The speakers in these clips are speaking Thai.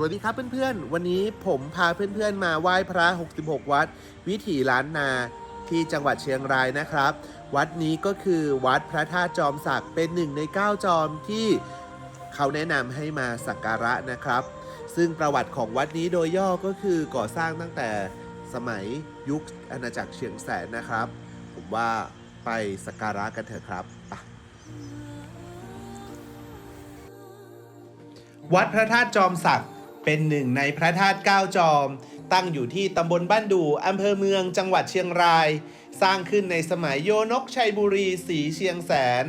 สวัสดีครับเพื่อนๆ วันนี้ผมพาเพื่อนๆมาไหว้พระ 66 วัด วิถีล้านนาที่จังหวัดเชียงรายนะครับ วัดนี้ก็คือวัดพระธาตุจอมศักดิ์เป็นหนึ่งใน 9 จอมที่เขาแนะนำให้มาสักการะนะครับ ซึ่งประวัติของวัดนี้โดยย่อก็คือก่อสร้างตั้งแต่สมัยยุคอาณาจักรเชียงแสนนะครับ ผมว่าไปสักการะกันเถอะครับไปวัดพระธาตุจอมศักดิ์ เป็นหนึ่งในพระธาตุเก้าจอม ตั้งอยู่ที่ตำบลบ้านดูอำเภอเมืองจังหวัดเชียงราย สร้างขึ้นในสมัยโยนกชัยบุรีศรีเชียงแสน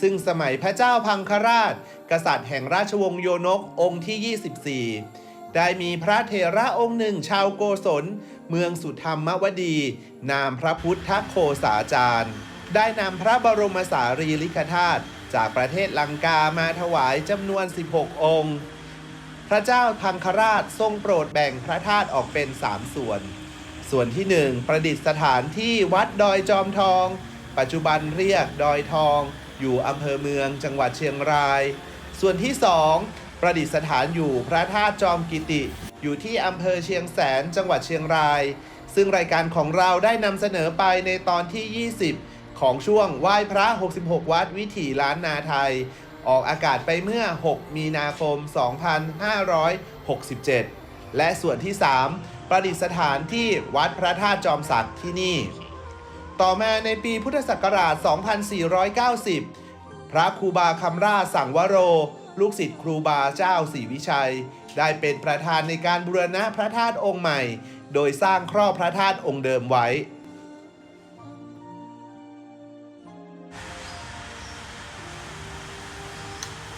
ซึ่งสมัยพระเจ้าพังคราช กษัตริย์แห่งราชวงศ์โยนกองค์ที่ 24 ได้มีพระเถระองค์หนึ่งชาวโกศล เมืองสุธรรมวดี นามพระพุทธโคสาจารย์ ได้นำพระบรมสารีริกธาตุจากประเทศลังกามาถวายจำนวน 16 องค์ พระเจ้าพังคราชทรงโปรดแบ่งพระธาตุออกเป็น 3 ส่วน ส่วนที่ 1 ประดิษฐานที่วัดดอยจอมทอง ปัจจุบันเรียกดอยทอง อยู่อำเภอเมืองจังหวัดเชียงราย ส่วนที่ 2 ประดิษฐานอยู่พระธาตุจอมกิติ อยู่ที่อำเภอเชียงแสนจังหวัดเชียงราย ซึ่งรายการของเราได้นำเสนอไปในตอนที่ 20 ของช่วงไหว้พระ 66 วัดวิถีล้านนาไทย ออกอากาศไปเมื่อ 6 มีนาคม 2567 และส่วนที่ 3 ประดิษฐานที่วัดพระธาตุจอมศักดิ์ที่นี่ ต่อมาในปีพุทธศักราช 2490 พระครูบาคำราสังวโร ลูกศิษย์ครูบาเจ้าศรีวิชัย ได้เป็นประธานในการบูรณะพระธาตุองค์ใหม่ โดยสร้างครอบพระธาตุองค์เดิมไว้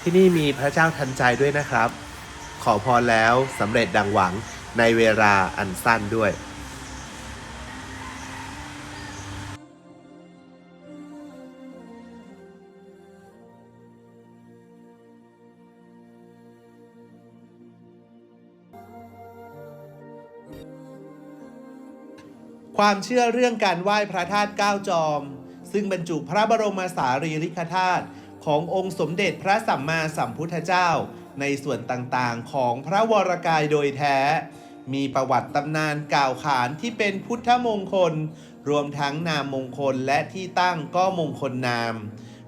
ที่นี่มีพระเจ้าทันใจด้วยนะครับ ขอพรแล้วสำเร็จดังหวังในเวลาอันสั้นด้วยความเชื่อเรื่องการไหว้พระธาตุเก้าจอม ซึ่งบรรจุพระบรมสารีริกธาตุ ขององค์สมเด็จพระสัมมาสัมพุทธเจ้า ในส่วนต่างๆ ของพระวรกายโดยแท้ มีประวัติตำนานกล่าวขานที่เป็นพุทธมงคล รวมทั้งนามมงคลและที่ตั้งก็มงคลนาม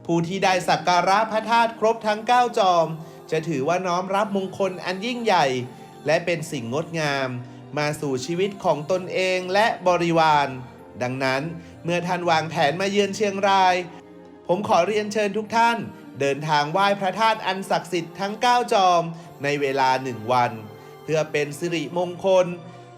ผู้ที่ได้สักการะพระธาตุครบทั้ง 9 จอม จะถือว่าน้อมรับมงคลอันยิ่งใหญ่ และเป็นสิ่งงดงาม มาสู่ชีวิตของตนเองและบริวาร ดังนั้นเมื่อท่านวางแผนมาเยือนเชียงราย ผมขอเรียนเชิญทุกท่าน เดินทางไหว้พระธาตุอันศักดิ์สิทธิ์ทั้ง 9 จอม ในเวลาหนึ่งวัน เพื่อเป็นสิริมงคล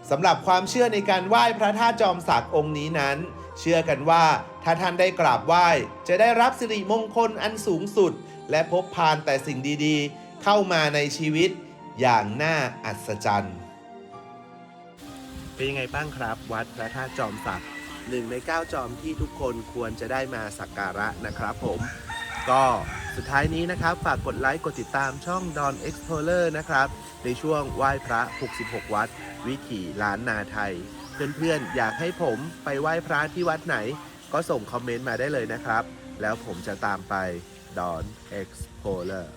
สำหรับความเชื่อในการไหว้พระธาตุจอมศักดิ์องค์นี้นั้น เชื่อกันว่าถ้าท่านได้กราบไหว้ จะได้รับสิริมงคลอันสูงสุด และพบพานแต่สิ่งดีๆ เข้ามาในชีวิต อย่างน่าอัศจรรย์ เป็นยังไงบ้างครับ วัดพระธาตุจอมศักดิ์ หนึ่งใน 9 จอมที่ทุกคนควรจะได้มาสักการะนะครับผม ก็สุดท้ายนี้นะครับ ฝากกดไลค์ กดติดตามช่อง Don Explorer นะครับ ในช่วงไหว้พระ 66 วัด วิถีล้านนาไทย เพื่อนๆ อยากให้ผมไปไหว้พระที่วัดไหน ก็ส่งคอมเมนต์มาได้เลยนะครับ แล้วผมจะตามไป Don Explorer